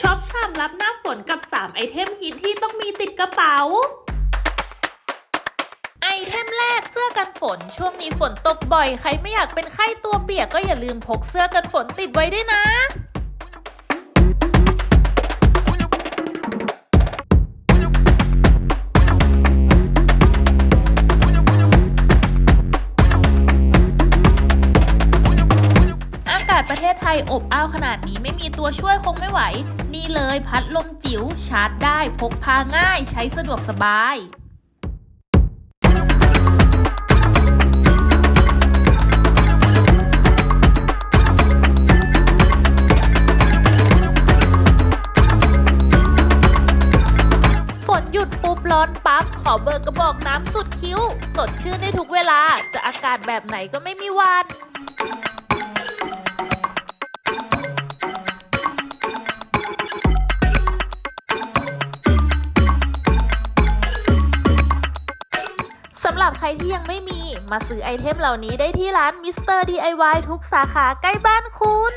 ช็อปชามรับหน้าฝนกับ 3 ไอเทมฮิตที่ต้องมีติดกระเป๋า ไอเทมแรกเสื้อกันฝน ช่วงนี้ฝนตกบ่อย ใครไม่อยากเป็นไข้ตัวเปียกก็อย่าลืมพกเสื้อกันฝนติดไว้ด้วยนะ ประเทศไทยอบอ้าวขนาดนี้ไม่มีตัวช่วยคงไม่ไหว นี่เลยพัดลมจิ๋วชาร์จได้พกพาง่ายใช้สะดวกสบายฝนหยุดปุ๊บร้อนปั๊บขอเบิกกระบอกน้ำสุดคิ้ว สดชื่นได้ทุกเวลา จะอากาศแบบไหนก็ไม่มีวันำหรับใครที่ยังไม่มี มาซื้อไอเทมเหล่านี้ได้ที่ร้านมิสเตอร์ DIY ทุกสาขาใกล้บ้านคุณ